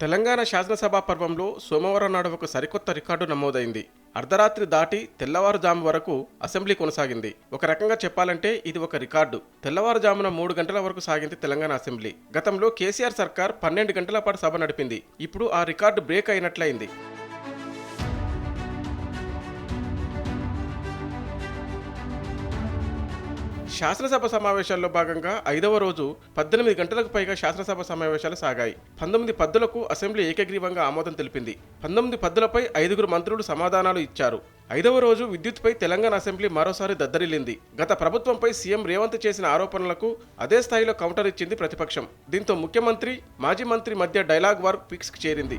తెలంగాణ శాసనసభ పర్వంలో సోమవారం నాడు ఒక సరికొత్త రికార్డు నమోదైంది. అర్ధరాత్రి దాటి తెల్లవారుజాము వరకు అసెంబ్లీ కొనసాగింది. ఒక రకంగా చెప్పాలంటే ఇది ఒక రికార్డు. తెల్లవారుజామున మూడు గంటల వరకు సాగింది తెలంగాణ అసెంబ్లీ. గతంలో కేసీఆర్ సర్కార్ పన్నెండు గంటల పాటు సభ నడిపింది. ఇప్పుడు ఆ రికార్డు బ్రేక్ అయినట్లయింది. శాసనసభ సమావేశాల్లో భాగంగా ఐదవ రోజు పద్దెనిమిది గంటలకు పైగా శాసనసభ సమావేశాలు సాగాయి. పంతొమ్మిది పద్దులకు అసెంబ్లీ ఏకగ్రీవంగా ఆమోదం తెలిపింది. పంతొమ్మిది పద్దులపై ఐదుగురు మంత్రులు సమాధానాలు ఇచ్చారు. ఐదవ రోజు విద్యుత్పై తెలంగాణ అసెంబ్లీ మరోసారి దద్దరిల్లింది. గత ప్రభుత్వంపై సీఎం రేవంత్ చేసిన ఆరోపణలకు అదే స్థాయిలో కౌంటర్ ఇచ్చింది ప్రతిపక్షం. దీంతో ముఖ్యమంత్రి మాజీ మంత్రి మధ్య డైలాగ్ వార్ ఫిక్స్కి చేరింది.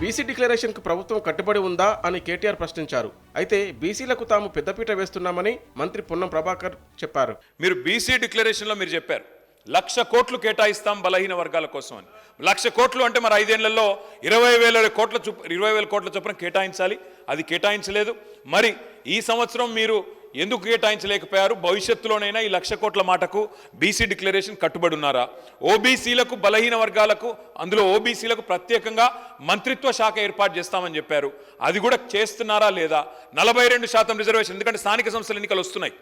బీసీ డిక్లరేషన్కు ప్రభుత్వం కట్టుబడి ఉందా అని కేటీఆర్ ప్రశ్నించారు. అయితే బీసీలకు తాము పెద్దపీట వేస్తున్నామని మంత్రి పొన్నం ప్రభాకర్ చెప్పారు. మీరు బీసీ డిక్లరేషన్లో మీరు చెప్పారు. లక్ష కోట్లు కేటాయిస్తాం బలహీన వర్గాల కోసం అని. లక్ష కోట్లు అంటే మరి ఐదేళ్ళలో ఇరవై వేల కోట్ల చొప్ ఇరవై వేల కోట్ల చొప్పున కేటాయించాలి. అది కేటాయించలేదు. మరి ఈ సంవత్సరం మీరు ఎందుకు కేటాయించలేకపోయారు? భవిష్యత్తులోనైనా ఈ లక్ష కోట్ల మాటకు బీసీ డిక్లరేషన్ కట్టుబడి ఉన్నారా? ఓబీసీలకు బలహీన వర్గాలకు అందులో ఓబీసీలకు ప్రత్యేకంగా మంత్రిత్వ శాఖ ఏర్పాటు చేస్తామని చెప్పారు. అది కూడా చేస్తున్నారా లేదా? నలభై రెండు శాతం రిజర్వేషన్ ఎందుకంటే స్థానిక సంస్థల ఎన్నికలు వస్తున్నాయి.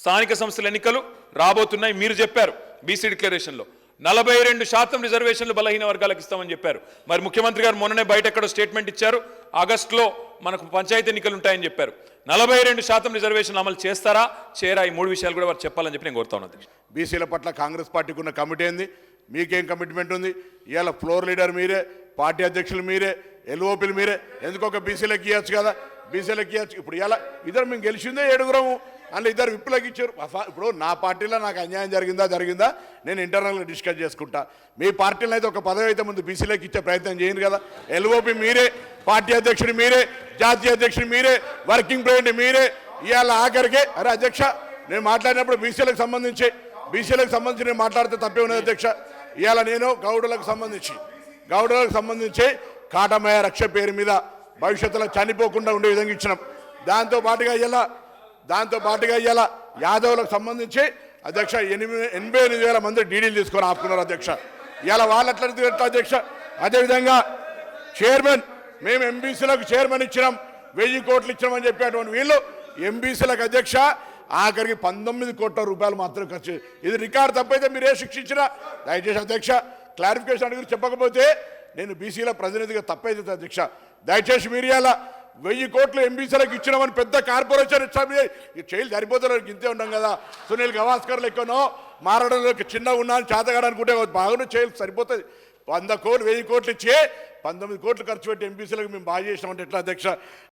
స్థానిక సంస్థల ఎన్నికలు రాబోతున్నాయి మీరు చెప్పారు బీసీ డిక్లరేషన్లో నలభై రెండు శాతం రిజర్వేషన్లు బలహీన వర్గాలకు ఇస్తామని చెప్పారు. మరి ముఖ్యమంత్రి గారు మొన్ననే బయట ఎక్కడో స్టేట్మెంట్ ఇచ్చారు. ఆగస్టులో మనకు పంచాయతీ ఎన్నికలు ఉంటాయని చెప్పారు. నలభై రెండు శాతం రిజర్వేషన్ అమలు చేస్తారా? చేరా? ఈ మూడు విషయాలు కూడా వారు చెప్పాలని చెప్పి నేను కోరుతా ఉన్నాను అధ్యక్ష. బీసీల పట్ల కాంగ్రెస్ పార్టీకి ఉన్న కమిటీ ఏంది? మీకేం కమిట్మెంట్ ఉంది? ఇవాళ ఫ్లోర్ లీడర్ మీరే పార్టీ అధ్యక్షులు మీరే ఎల్ఓపీలు మీరే. ఎందుకు ఒక బీసీలకు ఇవ్వచ్చు కదా? బీసీలకు ఇవ్వచ్చు. ఇప్పుడు ఇలా ఇద్దరు మేము గెలిచిందే ఏడుగురము. అందులో ఇద్దరు విప్పులకి ఇచ్చారు. ఇప్పుడు నా పార్టీలో నాకు అన్యాయం జరిగిందా జరిగిందా? నేను ఇంటర్నల్గా డిస్కస్ చేసుకుంటా. మీ పార్టీలో అయితే ఒక పదవి అయితే ముందు బీసీలోకి ఇచ్చే ప్రయత్నం చేయండి కదా. ఎల్ఓపి మీరే పార్టీ అధ్యక్షుడు మీరే జాతీయ అధ్యక్షుడు మీరే వర్కింగ్ ప్రెసిడెంట్ మీరే ఇవాళ ఆఖరికే అరే అధ్యక్ష నేను మాట్లాడినప్పుడు బీసీలకు సంబంధించి బీసీలకు సంబంధించి నేను మాట్లాడితే తప్పే ఉన్నది అధ్యక్ష. ఇవాళ నేను గౌడులకు సంబంధించి గౌడులకు సంబంధించి కాటమయ రక్ష పేరు మీద భవిష్యత్తులో చనిపోకుండా ఉండే విధంగా ఇచ్చినాం. దాంతో పాటుగా ఇలా దాంతో పాటుగా ఇవాళ యాదవులకు సంబంధించి అధ్యక్ష ఎనిమిది ఎనభై ఎనిమిది వేల మంది డీడీలు తీసుకొని ఆపుకున్నారు అధ్యక్ష. ఇలా వాళ్ళట్లా ఎట్లా అధ్యక్ష? అదేవిధంగా చైర్మన్ మేము ఎంబీసీలకు చైర్మన్ ఇచ్చినాం వెయ్యి కోట్లు ఇచ్చినామని చెప్పేటువంటి వీళ్ళు ఎంబీసీలకు అధ్యక్ష ఆఖరికి పంతొమ్మిది కోట్ల రూపాయలు మాత్రం ఖర్చు ఇది రికార్డు తప్పైతే మీరే శిక్షించినా దయచేసి అధ్యక్ష క్లారిఫికేషన్ అడిగి చెప్పకపోతే నేను బీసీల ప్రతినిధిగా తప్పైతే అధ్యక్ష. దయచేసి మీరు ఇలా వెయ్యి కోట్లు ఎంబీసీలకు ఇచ్చినామని పెద్ద కార్పొరేషన్ ఇచ్చాము. ఈ చేయలు సరిపోతున్నారు ఇంతే ఉన్నాం కదా. సునీల్ గవాస్కర్ లెక్కనో మారడంలో చిన్నగా ఉన్నాను చేతగాడు అనుకుంటే బాగానే చేయలు సరిపోతుంది వంద కోట్లు వెయ్యి కోట్లు ఇచ్చి పంతొమ్మిది కోట్లు ఖర్చు పెట్టి ఎంపీసీలకు మేము బాగా చేసినామంటే ఎట్లా అధ్యక్ష?